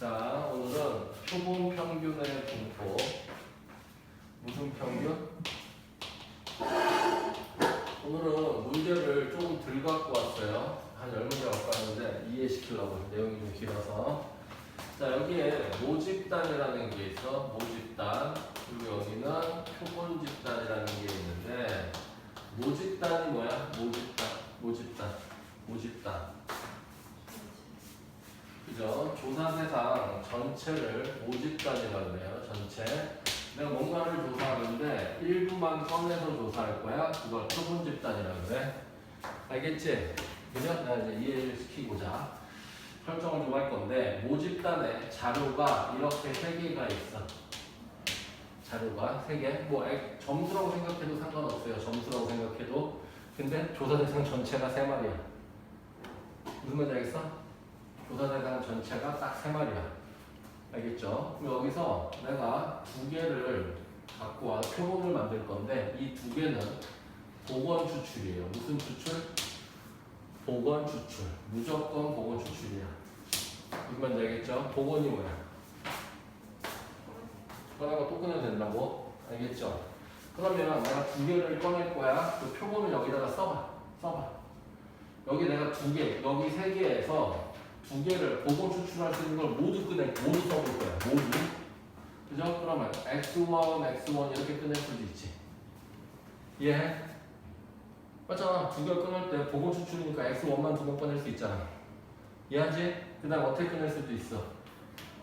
자, 오늘은 표본 평균의 분포. 무슨 평균? 오늘은 문제를 조금 덜 갖고 왔어요. 한 10문제 갖고 왔는데 이해시키려고 내용이 좀 길어서. 자, 여기에 모집단이라는 게 있어. 모집단. 그리고 여기는 표본 집단이라는 게 있는데 모집단이 뭐야? 모집단. 모집단. 모집단. 그죠? 조사 대상 전체를 모집단이라고 해요. 전체. 내가 뭔가를 조사하는데 일부만 꺼내서 조사할 거야. 그걸 표본 집단이라고 그래. 알겠지? 그죠? 내가 이제 이해를 시키고자 설정을 좀 할 건데 모집단에 자료가 이렇게 세 개가 있어. 자료가 세 개. 뭐 액- 점수라고 생각해도 상관없어요. 점수라고 생각해도. 근데 조사 대상 전체가 세 마리야. 무슨 말인지 알겠어? 대상 전체가 딱 세 마리야. 알겠죠? 여기서 내가 두 개를 갖고 와 표본을 만들 건데 이 두 개는 복원 추출이에요. 무슨 추출? 복원 추출. 무조건 복원 추출이야. 말인지 알겠죠? 복원이 뭐야? 꺼내고 또 꺼내도 된다고? 알겠죠? 그러면 내가 두 개를 꺼낼 거야. 그 표본을 여기다가 써봐. 써봐. 여기 내가 두 개, 여기 세 개에서 두 개를 복원 추출할 수 있는 걸 모두 꺼내, 모두 써볼 거야. 모두. 그죠? 그러면 x1, x1 이렇게 꺼낼 수도 있지. 이해해? 맞잖아. 두 개 끊을 때 복원 추출이니까 x1만 두 번 꺼낼 수 있잖아. 이해하지? 그 다음 어떻게 꺼낼 수도 있어?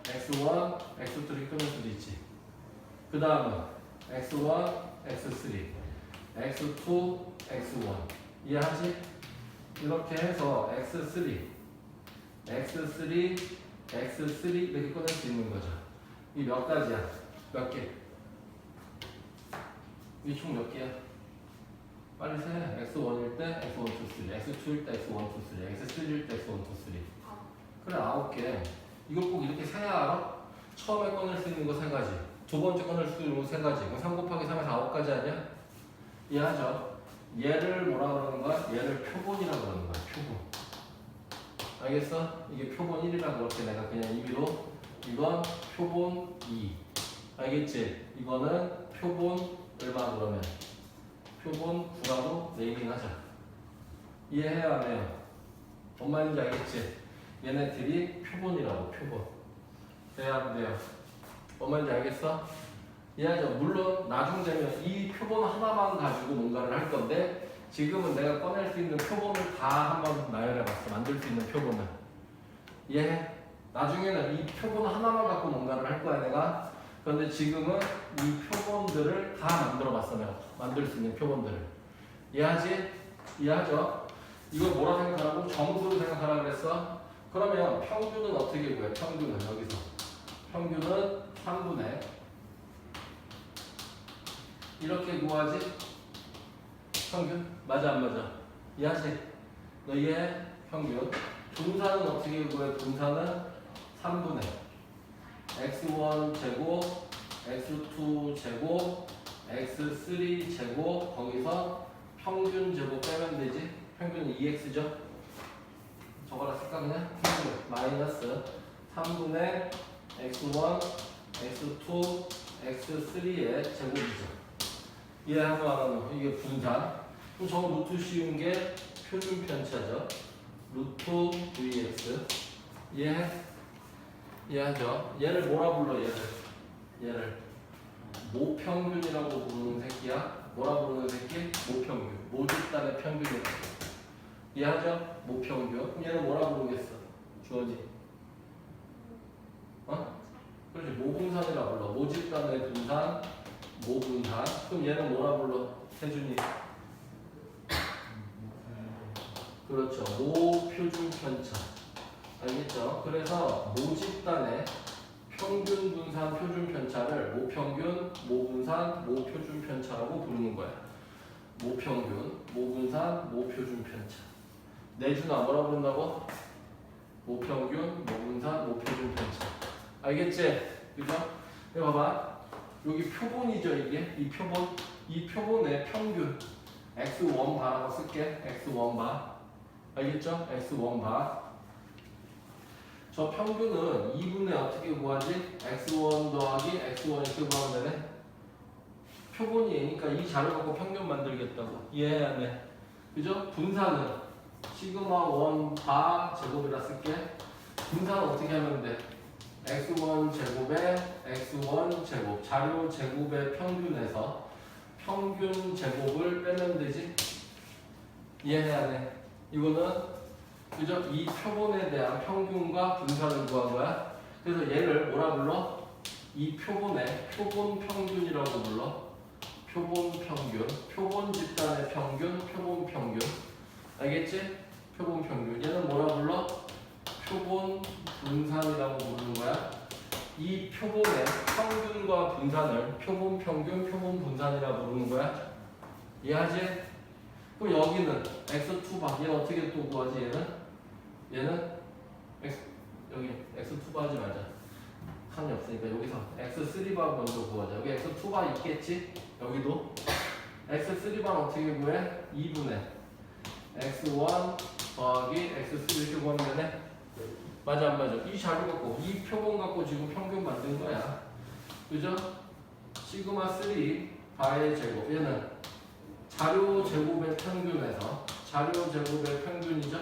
x1, x2 꺼낼 수도 있지. 그 다음은 x1, x3, x2, x1. 이해하지? 이렇게 해서 x3, x3, x3 이렇게 꺼낼 수 있는 거죠. 이 몇 가지야? 몇 개? 이 총 몇 개야? 빨리 세. x1일 때 x1, 2, 3, x2일 때 x1, 2, 3, x3일 때 x1, 2, 3. 그래 아홉 개. 이거 꼭 이렇게 세야 알아? 처음에 꺼낼 수 있는 거 세 가지. 두 번째 꺼낼 수 있는 거 세 가지. 그럼 3 곱하기 3에서 아홉 가지 아니야? 이해하죠? 얘를 뭐라 그러는 거야? 얘를 표본이라고 그러는 거야. 표본. 알겠어? 이게 표본 1이라 그렇게 내가 그냥 임의로 이건 표본 2. 알겠지? 이거는 표본 얼마 그러면 표본 9라고 네이밍 하자. 이해해야? 뭔 말인지 알겠지? 얘네들이 표본이라고 표본. 돼야 안 돼요? 뭔 말인지 알겠어? 이해하죠? 물론 나중 되면 이 표본 하나만 가지고 뭔가를 할 건데 지금은 내가 꺼낼 수 있는 표본을 다 한번 나열해봤어. 만들 수 있는 표본을. 이해해? 나중에는 이 표본 하나만 갖고 뭔가를 할 거야 내가. 그런데 지금은 이 표본들을 다 만들어봤어 내가. 만들 수 있는 표본들을. 이해하지? 이해하죠? 이걸 뭐라 생각하라고? 점수로 생각하라 그랬어? 그러면 평균은 어떻게 구해? 평균은 여기서. 평균은 3분의 이렇게 구하지? 평균? 맞아 안 맞아? 이해하지? 너희의 평균 분산은 어떻게 구해? 분산은 3분의 x1 제곱 x2 제곱 x3 제곱 거기서 평균 제곱 빼면 되지? 평균은 2x죠? 저거라 쓸까 그냥? 마이너스 3분의 x1 x2 x3의 제곱이죠 이해하고 안 하는 이게 분산. 그럼 저거 루트 씌운 게 표준 편차죠. 루트 vx. 이해? 이해하죠? 얘를 뭐라 불러 얘를? 얘를 모평균이라고 부르는 새끼야. 뭐라 부르는 새끼? 모평균. 모집단의 평균이라고. 이해하죠? 모평균. 그럼 얘는 뭐라 부르겠어? 주어지. 어? 그렇지. 모분산이라 불러. 모집단의 분산. 모분산. 그럼 얘는 뭐라 불러? 태준이. 그렇죠. 모 표준 편차. 알겠죠? 그래서 모집단의 평균 분산 표준 편차를 모평균, 모분산, 모표준 편차라고 부르는 거야. 모평균, 모분산, 모표준 편차. 내주나 뭐라 부른다고? 모평균, 모분산, 모표준 편차. 알겠지? 그죠? 이거 봐봐. 여기 표본이죠 이게 이 표본 이 표본의 평균 x1 바라고 쓸게 x1 바 알겠죠 x1 바저 평균은 2분의 어떻게 구하지? x1 더하기 x1 이렇게 구하면 되네. 표본이 얘니까 이 자료 갖고 평균 만들겠다고 이해해야 돼. 그죠? 분산은 시그마 1 바 제곱이라 쓸게. 분산은 어떻게 하면 돼? X1 제곱에 x1 제곱 자료 제곱의 평균에서 평균 제곱을 빼면 되지. 이해해야 돼. 이거는 그죠? 이 표본에 대한 평균과 분산을 구한 거야. 그래서 얘를 뭐라 불러? 이 표본의 표본 평균이라고 불러. 표본 평균, 표본 집단의 평균, 표본 평균. 알겠지? 표본 평균. 얘는 뭐라 불러? 표본 분산이라고 부르는 거야. 이 표본의 평균과 분산을 표본 평균, 표본 분산이라고 부르는 거야. 이해하지? 그럼 여기는 x2 바 얘는 어떻게 또 구하지 얘는? 얘는 x 여기 x2 바 하지 말자. 칸이 없으니까 여기서 x3 바 먼저 구하자. 여기 x2 바 있겠지? 여기도 x3 바는 어떻게 구해? 2분의 x1 더하기 x3 이렇게 구하면 되네. 맞아 안 맞아? 이 자료 갖고 이 표본 갖고 지금 평균 만든 거야. 그죠? 시그마 3 바의 제곱 얘는 자료 제곱의 평균에서 자료 제곱의 평균이죠.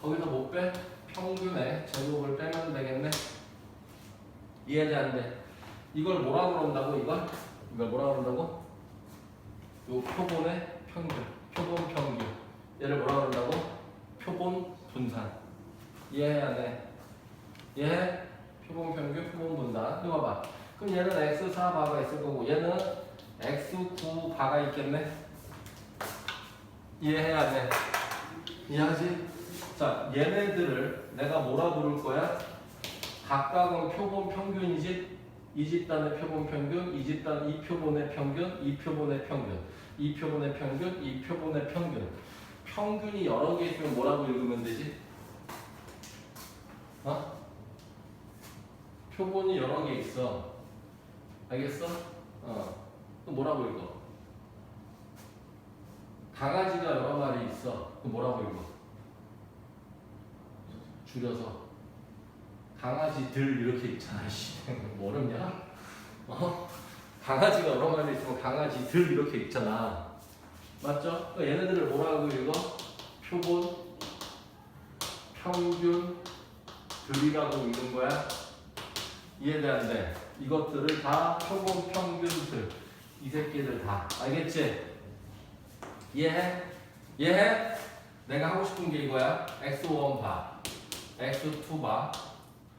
거기서 못 빼? 평균의 제곱을 빼면 되겠네. 돼? 이걸 뭐라 그런다고 이걸? 이걸 뭐라 그런다고? 요 표본의 평균, 표본 평균. 얘를 뭐라 그런다고? 표본 분산. 이해해야 돼. 이해해? 표본 평균, 표본 분산. 이거 봐봐. 그럼 얘는 x4 바가 있을 거고 얘는 x9 바가 있겠네. 이해해야 돼. 이해하지? 자, 얘네들을 내가 뭐라 부를 거야? 각각은 표본 평균이지? 이 집단의 표본 평균, 이 집단 이 표본의 평균, 이 표본의 평균, 이 표본의 평균, 이 표본의 평균. 평균이 여러 개 있으면 뭐라고 읽으면 되지? 어? 표본이 여러 개 있어. 알겠어? 어. 그럼 뭐라고 읽어? 강아지가 여러 마리 있어. 그럼 뭐라고 읽어? 줄여서 강아지들 이렇게 있잖아. 씨, 뭐 어렵냐? 어? 강아지가 여러 마리 있으면 강아지들 이렇게 있잖아. 맞죠? 그러니까 얘네들을 뭐라고 읽어? 표본, 평균, 들이라고 읽는 거야. 돼? 이것들을 다 표본, 평균들. 이 새끼들 다. 알겠지? 이해해? 이해해? 내가 하고 싶은 게 이거야. x1 바, x2 바,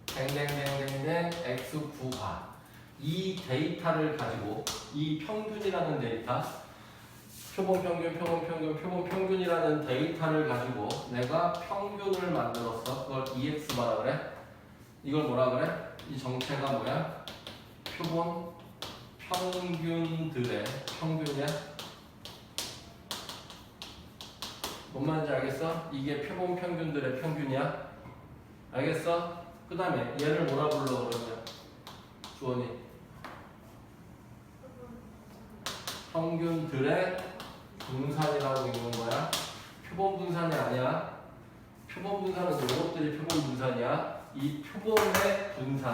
댕댕댕댕댕 x9 바. 이 데이터를 가지고 이 평균이라는 데이터, 표본 평균, 표본 평균, 표본 평균이라는 데이터를 가지고 내가 평균을 만들었어. 그걸 EX 바라 그래. 이걸 뭐라 그래? 이 정체가 뭐야? 표본 평균들의 평균이야. 뭔 말인지 알겠어? 이게 표본 평균들의 평균이야. 알겠어? 그 다음에 얘를 뭐라 불러 그러면 주원이 평균들의 분산이라고 읽는 거야. 표본 분산이 아니야. 표본 분산은 이것들이 표본 분산이야. 이 표본의 분산.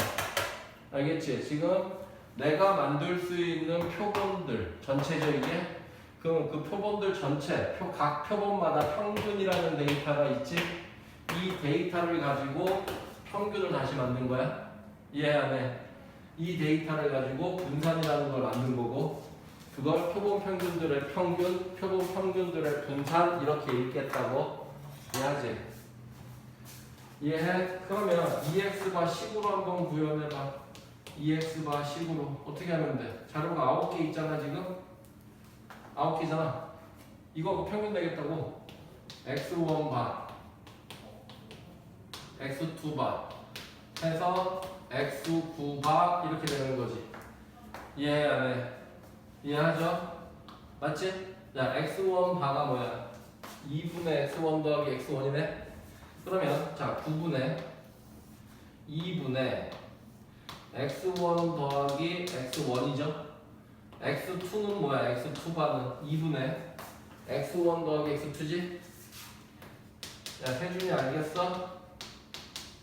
알겠지? 지금 내가 만들 수 있는 표본들 전체적이게 그럼 그 표본들 전체 표, 각 표본마다 평균이라는 데이터가 있지. 이 데이터를 가지고 평균을 다시 만든 거야. 이해 안 해? 이 데이터를 가지고 분산이라는 걸 만든 거고 그걸 표본 평균들의 평균, 표본 평균들의 분산 이렇게 읽겠다고 이해하지? 이해해? 그러면 EX가 식으로 한번 구현해봐. EX가 식으로 어떻게 하면 돼? 자료가 9개 있잖아 지금? 9개잖아. 이거 평균 되겠다고. X1 바, X2 바 해서 X9 바 이렇게 되는 거지. 이해 안 해? 이해하죠? 맞지? 자, x1 바가 뭐야? 2분의 x1 더하기 x1이네? 그러면, 자, 9분의 2분의 x1 더하기 x1이죠? x2는 뭐야? x2 바는 2분의 x1 더하기 x2지? 야, 세준이 알겠어?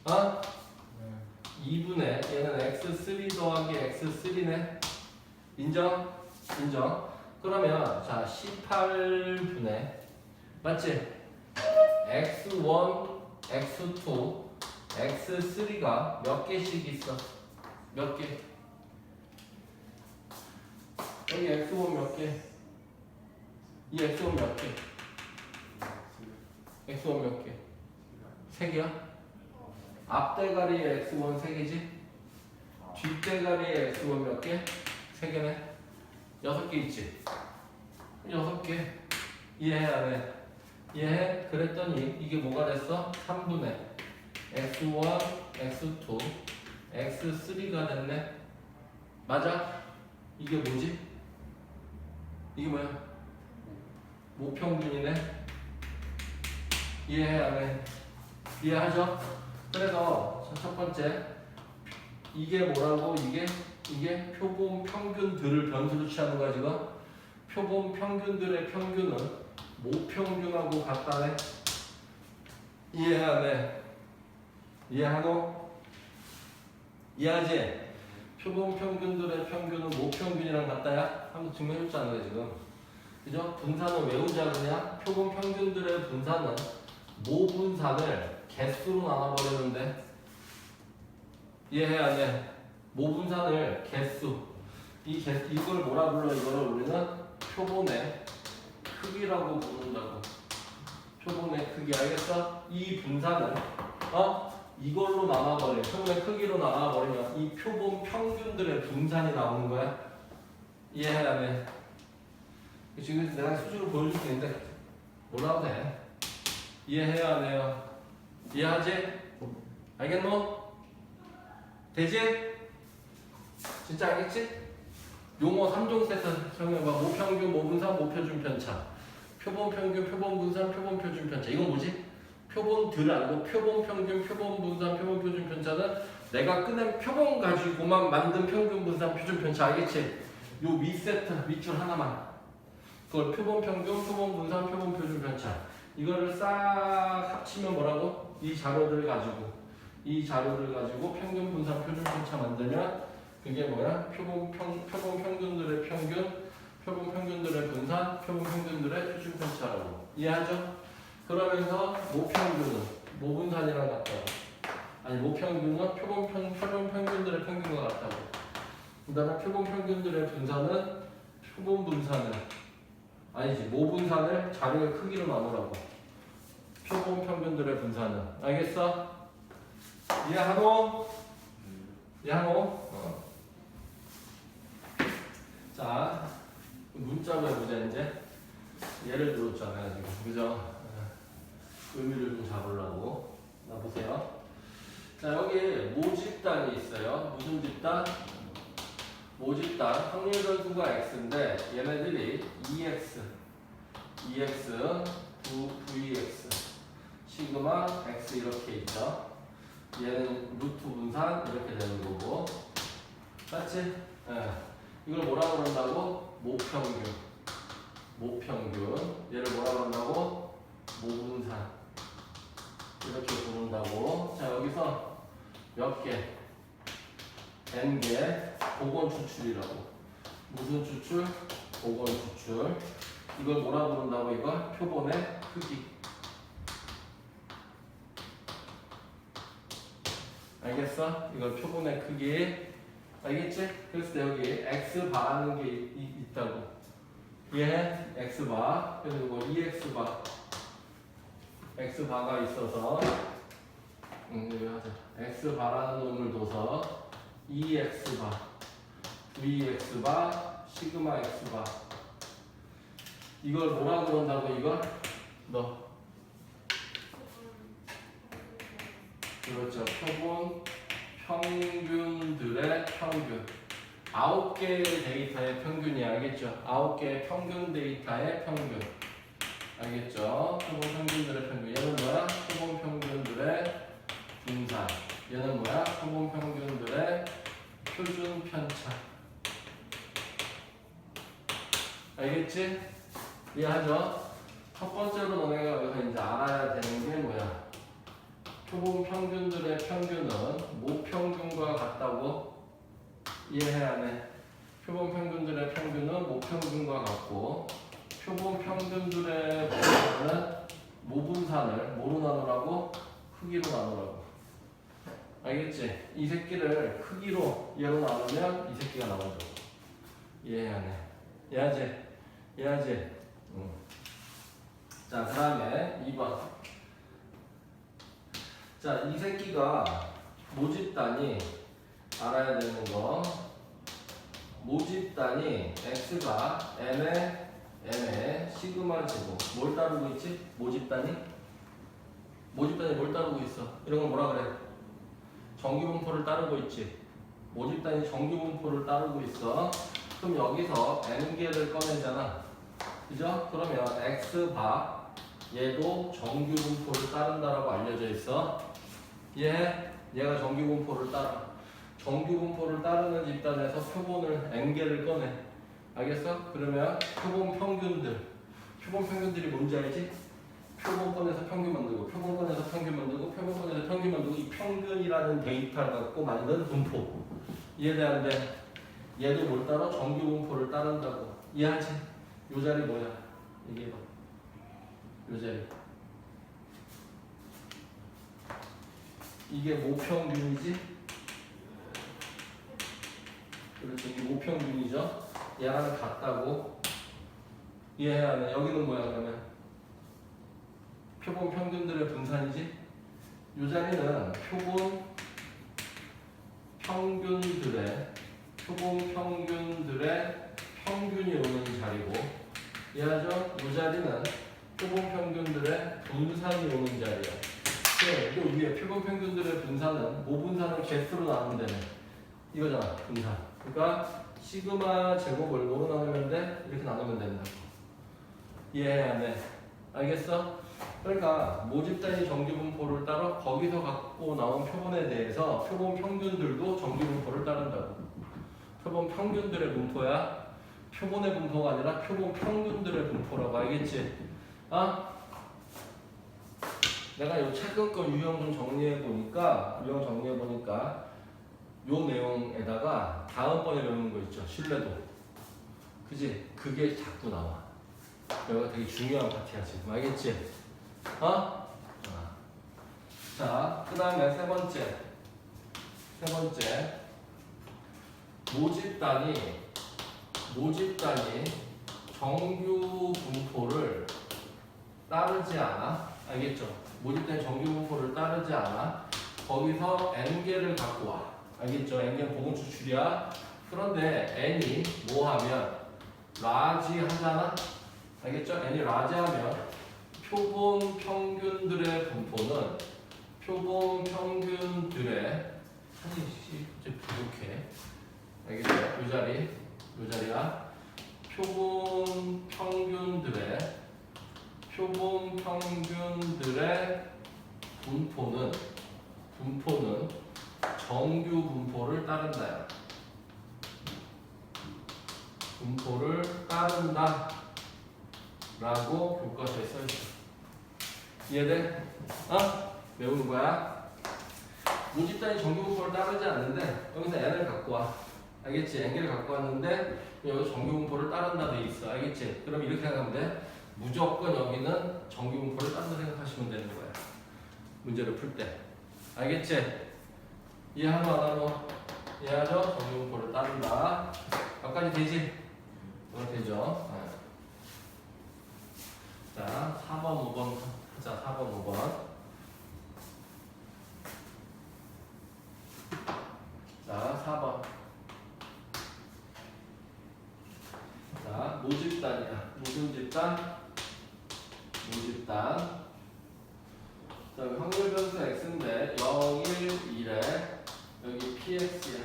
어? 2분의 얘는 x3 더하기 x3네. 인정? 인정. 그러면 자 18분의 맞지? x1, x2, x3가 몇 개씩 있어? 몇 개? 여기 x1 몇 개? 이 x1 몇 개? x1 몇 개? 세 개야? 앞대가리에 x1 세 개지? 뒷대가리에 x1 몇 개? 세 개네. 여섯 개 있지? 여섯 개. 이해해 안 해? 이해해? 그랬더니 이게 뭐가 됐어? 3분의 x1, x2, x3가 됐네. 맞아? 이게 뭐지? 이게 뭐야? 모평균이네. 이해해 안 해? 이해하죠? 그래서 자, 첫 번째 이게 뭐라고 이게 이게 표본 평균들을 변수로 취하는 거야 지금 표본 평균들의 평균은 모평균하고 같다네 이해 안 해? 이해하고? 이해하지? 표본 평균들의 평균은 모평균이랑 같다야? 한번 증명해줬잖아 지금 그죠? 분산은 왜 오자 그냥 표본 평균들의 분산은 모분산을 개수로 나눠버리는데 이해해 안 해? 모분산을 개수 이 개, 이걸 뭐라 불러 이거를 우리는 표본의 크기라고 부른다고 표본의 크기 알겠어? 이 분산을 어? 이걸로 나눠버려 표본의 크기로 나눠버리면 이 표본 평균들의 분산이 나오는 거야 이해해 안 해? 지금 내가 수준을 보여줄 수 있는데 뭐라고 돼? 이해해야 안 해요? 이해하지? 알겠노? 되지? 진짜 알겠지? 용어 3종 세트 정해봐 모평균, 모분산, 모표준 편차 표본 평균, 표본 분산, 표본 표준 편차 이건 뭐지? 표본들 아니고 표본 평균, 표본 분산, 표본 표준 편차는 내가 꺼낸 표본 가지고만 만든 평균 분산 표준 편차 알겠지? 요 윗세트 밑줄 하나만 그걸 표본 평균, 표본 분산, 표본 표준 편차 이거를 싹 합치면 뭐라고? 이 자료들을 가지고 이 자료를 가지고 평균 분산 표준 편차 만들면 그게 뭐야? 표본 평 표본 평균들의 평균, 표본 평균들의 분산, 표본 평균들의 표준 편차라고 이해하죠? 그러면서 모평균은 모분산이랑 같다고 아니 모평균은 표본 평 표본 평균들의 평균과 같다고 그 다음에 표본 평균들의 분산은 표본 분산을 아니지 모분산을 자료의 크기로 나누라고 표본 평균들의 분산은 알겠어? 이해하노? 이해하노? 어. 자 문자로 해보자 이제 예를 들었잖아요 지금 그죠? 어. 의미를 좀 잡으려고 나 보세요 자 여기 모집단이 있어요 무슨 집단? 모집단 확률 변수가 x인데 얘네들이 EX, EX, V, VX, 시그마 X 이렇게 있죠. 얘는 루트 분산 이렇게 되는 거고, 맞지? 예. 이걸 뭐라 그런다고? 모평균, 모평균. 얘를 뭐라 그런다고? 모분산 이렇게 부른다고. 자 여기서 몇 개? n 개 복원 추출이라고. 무슨 추출? 복원 추출. 이걸 뭐라 부른다고 이걸? 표본의 크기. 알겠어? 이걸 표본의 크기. 알겠지? 그래서 여기 x 바라는 게 있, 있- 있다고. 얘 x 바 그리고 2x 바 x 바가 있어서 음, 여기 하자. x 바라는 놈을 둬서 2x 바, vx 바, 시그마 x 바. 이걸 뭐라 그런다고 이걸? 너 그렇죠. 표본 평균들의 평균. 아홉 개의 데이터의 평균이 알겠죠? 아홉 개의 평균 데이터의 평균. 알겠죠? 표본 평균들의 평균. 얘는 뭐야? 표본 평균들의 분산. 얘는 뭐야? 표본 평균들의 표준 편차. 알겠지? 이해하죠? 첫 번째로 너네가 여기서 이제 알아야 되는 게 뭐야? 표본 평균들의 평균은 모평균과 같다고 이해해야 돼. 표본 평균들의 평균은 모평균과 같고 표본 평균들의 분산은 모분산을 뭐로 나누라고? 크기로 나누라고. 알겠지? 이 새끼를 크기로 얘로 나누면 이 새끼가 나오죠. 이해해야 돼. 이해하지? 이해하지? 응. 자, 그 다음에 2번. 자, 이 새끼가 모집단이 알아야 되는 거. 모집단이 x가 n에 n에 시그마 제곱 뭘 따르고 있지? 모집단이 모집단이 뭘 따르고 있어? 이런 걸 뭐라 그래? 정규분포를 따르고 있지. 모집단이 정규분포를 따르고 있어. 그럼 여기서 n 개를 꺼내잖아. 그죠? 그러면 x 바 얘도 정규분포를 따른다라고 알려져 있어. 얘 얘가 정규분포를 따라. 정규분포를 따르는 집단에서 표본을 n 개를 꺼내. 알겠어? 그러면 표본 평균들. 표본 평균들이 뭔지 알지? 표본 꺼내서 평균 만들고, 표본 꺼내서 평균 만들고, 표본 꺼내서 평균 만들고, 이 평균이라는 데이터를 갖고 만든 분포. 이해되는데 얘도 뭘 따라? 정규분포를 따른다고. 이해하지? 요 자리 뭐야? 얘기해봐. 요 자리. 이게 모평균이지? 그렇지. 이게 모평균이죠? 얘랑 같다고. 이해해야 돼. 여기는 뭐야, 그러면? 표본 평균들의 분산이지? 요 자리는 표본 평균들의 표본 평균들의 평균이 오는 자리고 이해하죠? 이 자리는 표본 평균들의 분산이 오는 자리야. 네, 요 위에 표본 평균들의 분산은 모분산을 개수로 되네. 이거잖아, 분산. 그러니까 시그마 제곱을 뭐로 나누면 돼? 이렇게 나누면 된다. 이해해야 돼. 알겠어? 그러니까 모집 단위 정규분포를 따라 거기서 갖고 나온 표본에 대해서 표본 평균들도 정규분포를 따른다고. 표본 평균들의 분포야. 표본의 분포가 아니라 표본 평균들의 분포라고 알겠지? 아? 내가 요 최근 거 유형 좀 정리해 보니까 유형 정리해 보니까 요 내용에다가 다음번에 배우는 거 있죠 신뢰도 그지 그게 자꾸 나와 여기가 되게 중요한 파트야 지금 알겠지 어? 어. 자, 그 다음에 세 번째. 세 번째. 모집단이, 모집단이 정규 분포를 따르지 않아. 알겠죠? 모집단이 정규 분포를 따르지 않아. 거기서 n개를 갖고 와. 알겠죠? n개는 보건 추출이야. 그런데 n이 뭐 하면 라지 하잖아? 알겠죠? n이 라지 하면 표본 평균들의 분포는 표본 평균들의 아니 씨 이제 부족해 알겠죠? 이 자리 이 자리야 표본 평균들의 표본 평균들의 분포는 분포는 정규 분포를 따른다요. 분포를 따른다. 라고 교과서에 써있어. 이해돼? 어? 외우는 거야? 모집단이 정규 분포를 따르지 않는데 여기서 n을 갖고 와. 알겠지? n개를 갖고 왔는데 여기 정규 분포를 따른다 돼 있어. 알겠지? 그럼 이렇게 생각하면 돼. 무조건 여기는 정규분포를 따른다 생각하시면 되는 거야. 문제를 풀 때. 알겠지? 이해하노 안 하노? 이해하죠? 정규분포를 따른다. 여기까지 되지? 어, 되죠? 어. 자, 4번, 5번 하자. 4번, 5번. 자, 4번. 자, 모집단이야. 무슨 집단? 모집단. 자, 여기 확률 변수 x인데 0, 1, 1에 여기 px야.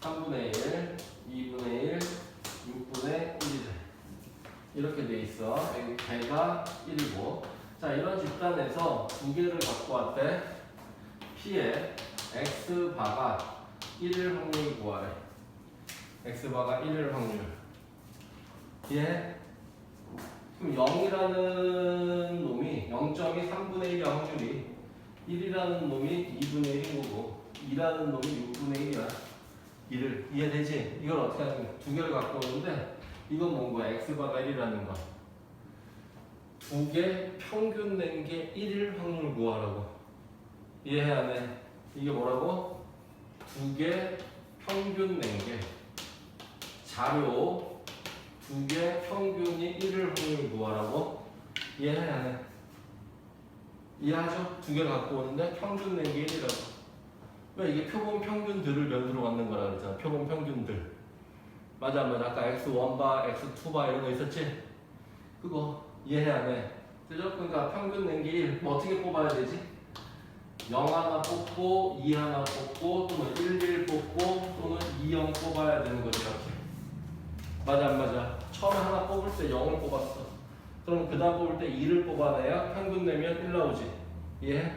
3분의 1, 2분의 1, 6분의 1이래. 이렇게 돼 있어. 여기 배가 1이고. 자, 이런 집단에서 두 개를 갖고 왔대. P에 X바가 1일 확률 구하래. X바가 1일 확률. 얘 그럼 0이라는 놈이 0.2 3분의 1의 확률이 1이라는 놈이 2분의 1인 거고 2라는 놈이 6분의 1이야 1을 이해되지? 이걸 어떻게 하는 거야? 두 개를 갖고 오는데 이건 뭔 거야? x바가 1이라는 거. 두 개 평균 낸 게 1일 확률 구하라고. 이해해 안 해? 이게 뭐라고? 두 개 평균 낸 게 자료 두 개 평균이 1일 확률 구하라고. 이해해 안 해? 이해하죠? 두 개 갖고 오는데 평균 낸게 1이라고. 왜 이게 표본 평균들을 면으로 갖는 거라 그랬잖아. 표본 평균들. 맞아, 맞아. 아까 x1바, x2바 이런 거 있었지? 그거 이해해 안 해? 그죠? 그러니까 평균 낸게 1. 뭐 어떻게 뽑아야 되지? 0 하나 뽑고, 2 하나 뽑고, 또는 1, 1 뽑고, 또는 2, 0 뽑아야 되는 이렇게. 맞아, 안 맞아? 처음에 하나 뽑을 때 0을 뽑았어. 그럼 그 다음 뽑을 때 2를 뽑아내야 평균 내면 1 나오지. 이해해?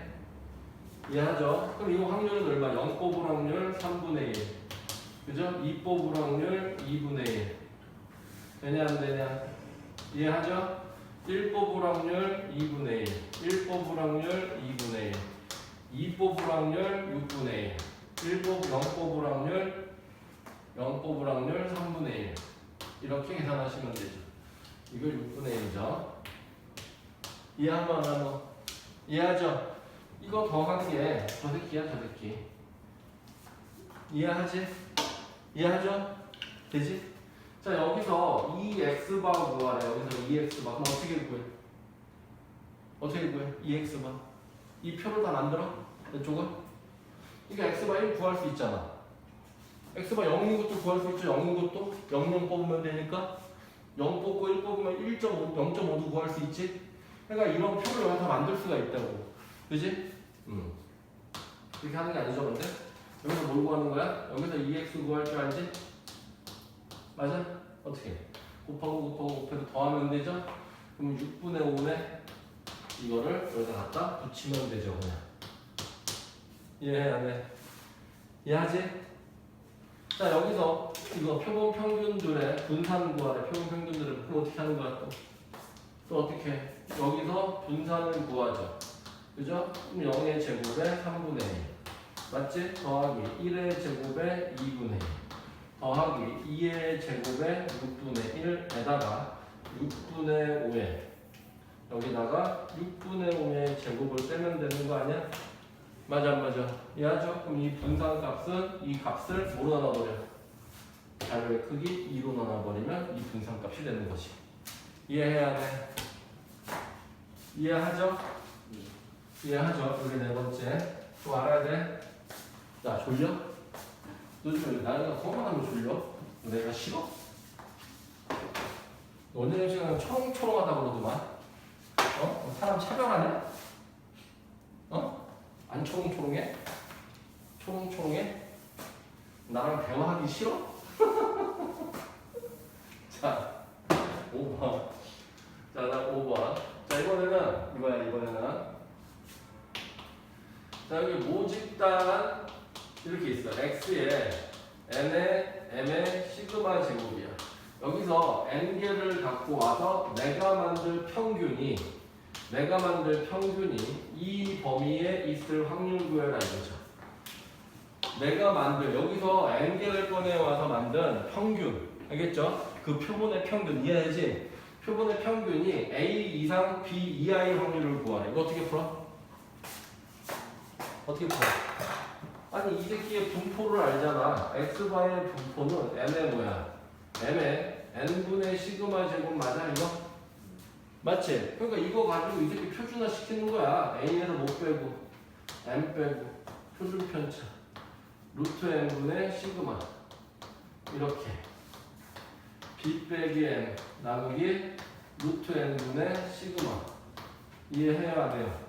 이해하죠? 그럼 이거 확률은 얼마? 0 뽑을 확률 3분의 1. 그죠? 2 뽑을 확률 2분의 1. 되냐 안 되냐? 이해하죠? 1 뽑을 확률 2분의 1. 1 뽑을 확률 2분의 1. 2 뽑을 확률 6분의 1. 1 뽑, 0 뽑을 확률 0 뽑을 확률 3분의 1. 이렇게 계산하시면 되죠. 이걸 6분의 1이죠. 이해하면 안 하면? 이해하죠? 이거 더한 게 저 새끼야 저 새끼 이해하지? 이해하죠? 되지? 자 여기서 2x바 구하래 여기서 2x바 그럼 어떻게 구해? 어떻게 구해? 2x바 이 표를 다 만들어? 이쪽은? 이거 x바 1 구할 수 있잖아 x바 0인 것도 구할 수 있죠 0인 것도 0, 0 뽑으면 되니까 0 뽑고 1 뽑으면 1.5, 0.5도 구할 수 있지? 그러니까 이런 표를 여기서 만들 수가 있다고 그지? 음. 그렇게 하는 게 아니죠, 근데? 여기서 뭘 구하는 거야? 여기서 2x 구할 줄 알지? 맞아? 어떻게? 곱하고 곱하고 곱해서 더하면 되죠? 그럼 6분의 5네? 이거를 여기다 갖다 붙이면 되죠, 그냥. 이해해, 안 해? 이해하지? 자, 여기서 이거 표본 평균들의 분산 구하래, 표본 평균들의 그럼 어떻게 하는 거야, 또? 또 어떻게 해? 여기서 분산을 구하죠. 그죠? 그럼 0의 제곱에 3분의 1 맞지? 더하기 1의 제곱에 2분의 1 더하기 2의 제곱에 6분의 1에다가 6분의 5에 여기다가 6분의 5의 제곱을 빼면 되는 거 아니야? 맞아 안 맞아? 이해하죠? 그럼 이 분산 값은 이 값을 뭐로 나눠버려? 자료의 크기 2로 나눠버리면 이 분산 값이 되는 것이 이해해야 돼 이해하죠? 이해하죠? 여기 네 번째. 또 알아야 돼. 야, 졸려? 너 지금 나이가 그것만 하면 졸려? 내가 싫어? 오늘 시간은 초롱초롱하다 그러더만. 어? 사람 차별하네? 어? 안 초롱초롱해? 초롱초롱해? 나랑 대화하기 싫어? 자, 5번. 자, 나 5번. 자, 이번에는, 이거야, 이번에는. 자 여기 모집단 이렇게 있어 x에 n에 m의 시그마 제곱이야 여기서 n 개를 갖고 와서 내가 만들 평균이 내가 만들 평균이 이 범위에 있을 확률 구해라 이거죠 내가 만들 여기서 n 개를 꺼내 와서 만든 평균 알겠죠? 그 표본의 평균 이해하지? 표본의 평균이 a 이상 b 이하의 확률을 구하래 이거 어떻게 풀어? 어떻게 풀어? 아니 이 새끼의 분포를 알잖아. x바의 분포는 m의 뭐야? m의 n분의 시그마 제곱 맞아 이거? 맞지? 그러니까 이거 가지고 이 새끼 표준화 시키는 거야. a에서 못 빼고 m 빼고 표준 편차 루트 n분의 시그마. 이렇게. b 빼기 n 나누기 루트 n분의 시그마. 이해해야 돼요.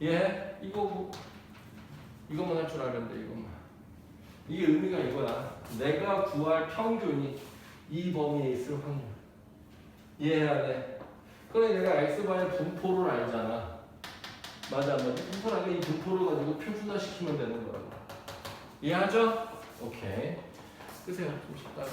이해해? 이거 뭐 이것만 할 줄 알았는데 이것만. 이게 의미가 이거야 내가 구할 평균이 이 범위에 있을 확률. 이해해야 돼. 그래 내가 x바의 분포를 알잖아. 맞아 맞아. 분포라는 게이 분포를 가지고 표준화 시키면 되는 거라고 이해하죠? 오케이 끄세요 좀 쉽다